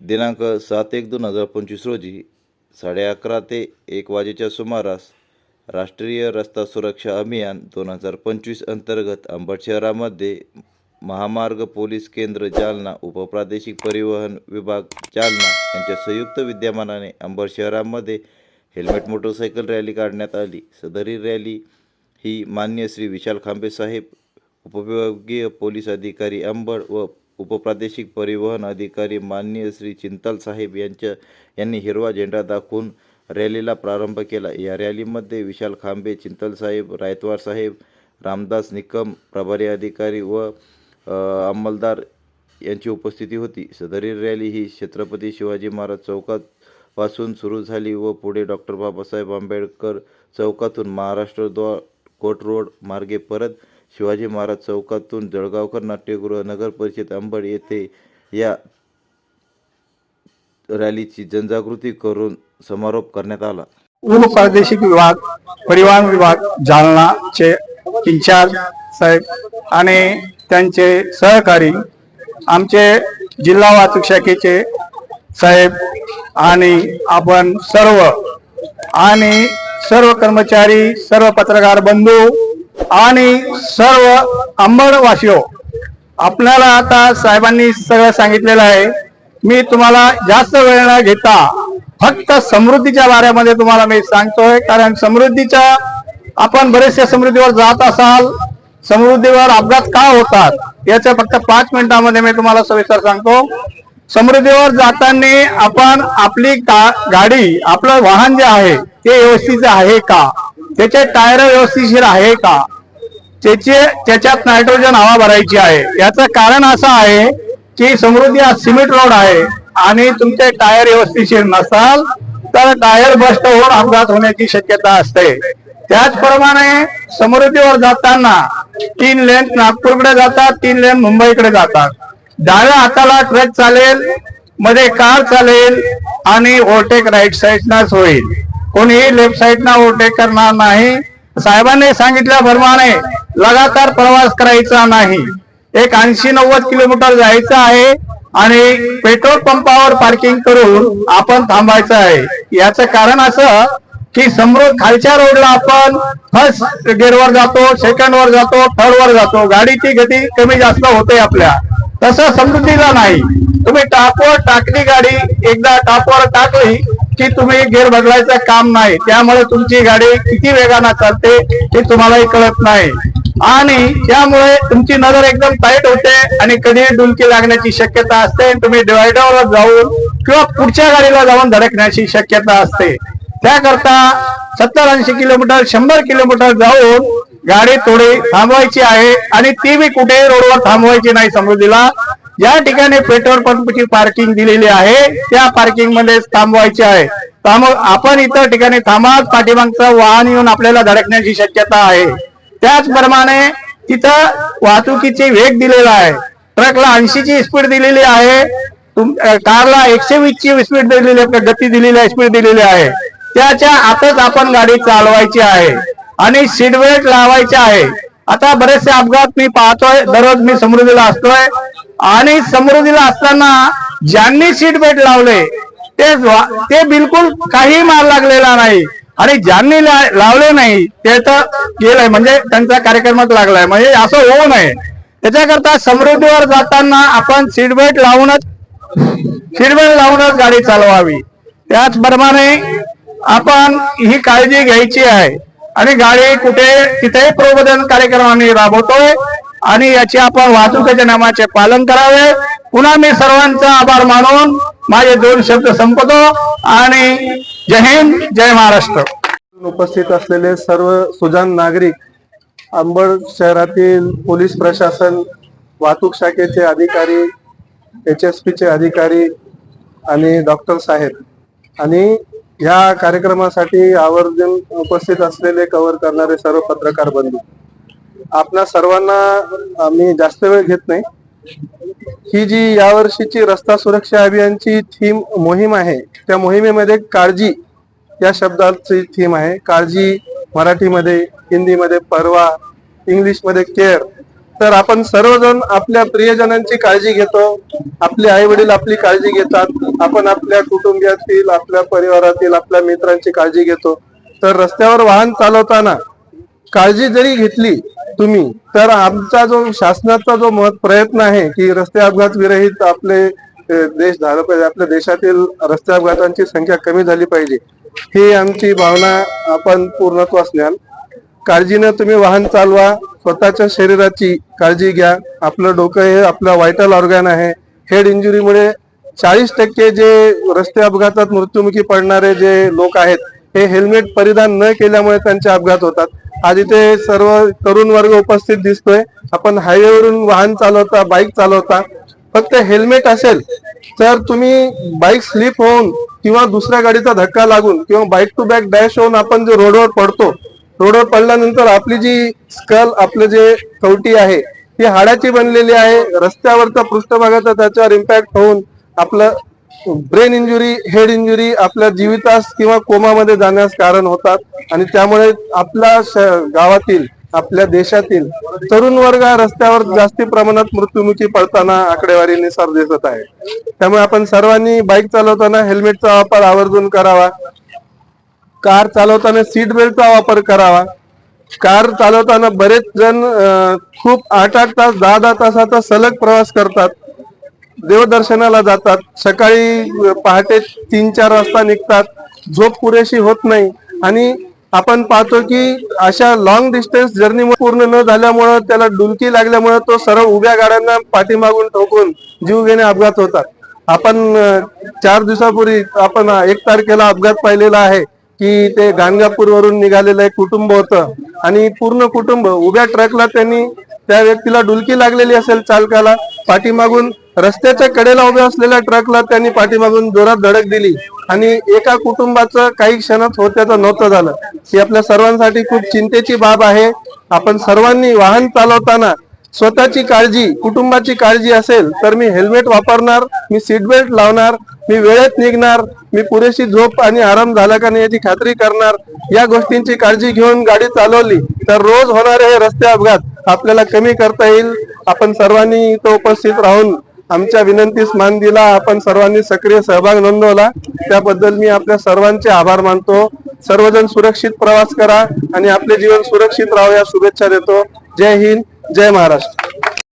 दिनांक सात एक दोन हजार पंचवीस रोजी साडे अकरा ते एक वाजेच्या सुमारास राष्ट्रीय रस्ता सुरक्षा अभियान दोन हजार पंचवीस अंतर्गत अंबड शहरामध्ये महामार्ग पोलीस केंद्र जालना उपप्रादेशिक परिवहन विभाग जालना यांच्या संयुक्त विद्यमानाने अंबड शहरामध्ये हेल्मेट मोटरसायकल रॅली काढण्यात आली. सदरी रॅली ही मान्य श्री विशाल खांबे साहेब उपविभागीय पोलीस अधिकारी अंबड व उपप्रादेशिक परिवहन अधिकारी माननीय श्री चिंतल साहेब यांच्या यांनी हिरवा झेंडा दाखवून रॅलीला प्रारंभ केला. या रॅलीमध्ये विशाल खांबे चिंतल साहेब रायतवार साहेब रामदास निकम प्रभारी अधिकारी व अंमलदार यांची उपस्थिती होती. सदरी रॅली ही छत्रपती शिवाजी महाराज चौकात पासून सुरू झाली व पुढे डॉक्टर बाबासाहेब आंबेडकर चौकातून महाराष्ट्र द्वार कोट रोड मार्गे परत शिवाजी महाराज चौकातून जळगावकर नाट्यगृह नगर परिषद अंबड येथे या रॅलीची जनजागृती करून समारोप करण्यात आला. उपप्रादेशिक विभाग परिवहन विभाग जालनाचे इन्चार्ज साहेब आणि त्यांचे सहकारी आमचे जिल्हा वाहतूक शाखेचे साहेब आणि आपण सर्व आणि सर्व कर्मचारी सर्व पत्रकार बंधू आणि सर्व अंबडवासियो आपल्याला आता साहेबांनी सगळं सांगितलेलं आहे. मी तुम्हाला जास्त वेळ न घेता फक्त समृद्धीच्या बाऱ्यामध्ये तुम्हाला मी सांगतोय. कारण समृद्धीच्या आपण बरेचशा समृद्धीवर जात असाल. समृद्धीवर अपघात का होतात याचं फक्त पाच मिनिटांमध्ये मी तुम्हाला सविस्तर सांगतो. समृद्धीवर जाताना आपण आपली गा- गाडी आपलं वाहन जे आहे ते व्यवस्थित आहे का? त्याचे टायर व्यवस्थितशीर आहे का? त्याचे त्याच्यात नायट्रोजन हवा भरायची आहे. याचं कारण असं आहे की समृद्धी हा सिमेंट रोड आहे आणि तुमचे टायर व्यवस्थितशीर नसाल तर टायर बस्ट होऊन अपघात होण्याची शक्यता असते. त्याचप्रमाणे समृद्धीवर जाताना तीन लेन नागपूरकडे जातात तीन लेन मुंबईकडे जातात. डाव्या हाताला ट्रक चालेल मध्ये कार चालेल आणि ओव्हरटेक राईट साईडनाच होईल. कोणीही लेफ्ट साईडना ओव्हरटेक करणार नाही. साहेबांनी सांगितल्याप्रमाणे लगातार प्रवास करायचा नाही. एक ऐंशी नव्वद किलोमीटर जायचं आहे आणि पेट्रोल पंपावर पार्किंग करून आपण थांबायचं आहे. याचं कारण असं की समृद्ध खालच्या रोडला आपण फर्स्ट गेअरवर जातो सेकंड वर जातो थर्ड वर जातो. गाडीची गती कमी जास्त होते आपल्या. तसं समृद्धीला नाही. तुम्ही टापवर टाकली गाडी एकदा टापवर टाकली की तुम्ही गेअर बदलायचं काम नाही. त्यामुळे तुमची गाडी किती वेगानं चालते हे तुम्हालाही कळत नाही. आणि त्यामुळे तुमची नजर एकदम टाईट होते आणि कधी डुलकी लागण्याची शक्यता असते. तुम्ही डिवायडरवर जाऊन किंवा पुढच्या गाडीला जाऊन धडकण्याची शक्यता असते. त्याकरता सत्तर ऐंशी किलोमीटर शंभर किलोमीटर जाऊन गाडी थोडी थांबवायची आहे आणि ती बी कुठेही रोडवर थांबवायची नाही समृद्धीला. ज्या ठिकाणी पेट्रोल पंपची पार्किंग दिलेली आहे त्या पार्किंगमध्ये थांबवायची आहे. त्यामुळे आपण इतर ठिकाणी थांबाच पाठीमागचं वाहन येऊन आपल्याला धडकण्याची शक्यता आहे. त्याचप्रमाणे तिथं वाहतुकीची वेग दिलेला आहे. ट्रकला ऐंशीची स्पीड दिलेली आहे. कारला एकशे वीस ची स्पीड दिलेली गती दिलेली आहे स्पीड दिलेली आहे. त्याच्या आतच आपण गाडी चालवायची आहे. आणि सीट बेल्ट लावायचे आहे. आता बरेचसे अपघात मी पाहतोय. दररोज मी समृद्धीला असतोय. आणि समृद्धीला असताना ज्यांनी सीट बेल्ट लावले ते ते बिलकुल काही मार लागलेला नाही. आणि ज्यांनी ला- लावले नाही ते तर गेलंय म्हणजे त्यांचा कार्यक्रमात लागलाय. म्हणजे असं होऊ नये. त्याच्याकरता समृद्धीवर जाताना आपण सीटबेल्ट लावूनच सीटबेल्ट लावूनच गाडी चालवावी. त्याचप्रमाणे आपण ही काळजी घ्यायची आहे. आणि गाडी कुठे तिथे प्रबोधन कार्यक्रम आम्ही राबवतोय. आणि याचे आपण वाहतुकीच्या नियमाचे पालन करावे. पुन्हा मी सर्वांचा आभार मानून माझे दोन शब्द संपतो आणि जय हिंद जय महाराष्ट्र. उपस्थित असलेले सर्व सुजान नागरिक अंबड शहरातील पोलीस प्रशासन वाहतूक शाखेचे अधिकारी एच एस पीचे अधिकारी आणि डॉक्टर साहेब. आणि ह्या कार्यक्रमासाठी आवर्जून उपस्थित असलेले कव्हर करणारे सर्व पत्रकार बंधू. आपल्या सर्वांना आम्ही जास्त वेळ घेत नाही. ही जी यावर्षीची रस्ता सुरक्षा अभियानची थीम मोहीम आहे त्या मोहिमेमध्ये काळजी या शब्दाची थीम आहे. काळजी मराठीमध्ये हिंदीमध्ये परवा इंग्लिशमध्ये केअर तर आपण सर्वजण आपल्या प्रियजनांची काळजी घेतो. आपले आई वडील आपली काळजी घेतात. आपण आपल्या कुटुंबियातील आपल्या परिवारातील आपल्या मित्रांची काळजी घेतो. तर रस्त्यावर वाहन चालवताना काळजी जरी घेतली तुम्ही तर आमचा जो शासनाचा जो मत प्रयत्न आहे की रस्ते अपघात विरहित आपले देश झालं पाहिजे. आपल्या देशातील रस्ते अपघातांची संख्या कमी झाली पाहिजे. ही आमची भावना आपण पूर्णत्वास न्याल काळजीनं तुम्ही वाहन चालवा स्वतःच्या शरीराची काळजी घ्या. आपलं डोकं हे आपलं व्हायटल ऑर्गॅन आहे. हेड इंजुरीमुळे चाळीस टक्के जे रस्ते अपघातात मृत्युमुखी पडणारे जे लोक आहेत हे हेल्मेट परिधान न केल्यामुळे त्यांचे अपघात होतात. आज इथे सर्व तरुण वर्ग उपस्थित दिसतोय. आपण हायवेवरून वाहन चालवता बाईक चालवता फक्त हेल्मेट असेल तर तुम्ही बाईक स्लिप होऊन किंवा दुसऱ्या गाडीचा धक्का लागून किंवा बाईक टू बॅक डॅश होऊन आपण जे रोडवर पडतो रोडवर पडल्यानंतर आपली जी स्कल आपलं जे कवटी आहे ती हाडाची बनलेली आहे. रस्त्यावरचा पृष्ठभागाचा त्याच्यावर इम्पॅक्ट होऊन आपलं ब्रेन इंजुरी हेड इंजुरी आपल्या जीवितास किंवा कोमामध्ये जाण्यास कारण होतात. आणि त्यामुळे आपल्या श- गावातील आपल्या देशातील तरुण वर्ग रस्त्यावर जास्ती प्रमाणात मृत्युमुखी पडताना आकडेवारीनुसार दिसत आहे. त्यामुळे आपण सर्वांनी बाईक चालवताना हेल्मेटचा वापर आवर्जून करावा. कार चालवताना सीट बेल्टचा वापर करावा. कार चालवताना बरेच जण खूप आठ आठ तास दहा दहा तासाचा सलग प्रवास करतात. देवदर्शनाला जातात. सकाळी पहाटे तीन चार वाजता निघतात. झोप पुरेशी होत नाही. आणि आपण पाहतो की अशा लॉंग डिस्टन्स जर्नी पूर्ण न झाल्यामुळं त्याला डुलकी लागल्यामुळं तो सरळ उभ्या गाड्यांना पाठीमागून ठोकून जीव घेणे अपघात होतात. आपण चार दिवसापूर्वी आपण एक तारखेला अपघात पाहिलेला आहे की ते गाणगापूरवरून निघालेलं एक कुटुंब होतं. आणि पूर्ण कुटुंब उभ्या ट्रकला त्यांनी त्या व्यक्तीला डुलकी लागलेली असेल चालकाला पाठीमागून रस्त्याच्या कडेला उभ्या असलेल्या ट्रकला त्यांनी पाठीमागून जोरात धडक दिली. आणि एका कुटुंबाचं काही क्षणात होत्याचं नव्हतं झालं. ही आपल्या सर्वांसाठी खूप चिंतेची बाब आहे. आपण सर्वांनी वाहन चालवताना स्वतःची काळजी कुटुंबाची काळजी असेल तर मी हेल्मेट वापरणार मी सीट बेल्ट लावणार मी वेळेत निघणार मी पुरेशी झोप आणि आराम झाला का नाही याची खात्री करणार. या गोष्टींची काळजी घेऊन गाडी चालवली तर रोज होणारे हे रस्ते अपघात आपल्याला कमी करता येईल. आपण सर्वांनी इथं उपस्थित राहून आमच्या विनंतीस मान दिला. आपण सर्वांनी सक्रिय सहभाग नोंदवला. त्याबद्दल मी आपल्या सर्वांचे आभार मानतो. सर्वजण सुरक्षित प्रवास करा आणि आपले जीवन सुरक्षित राहो या शुभेच्छा देतो. जय हिंद जय महाराष्ट्र.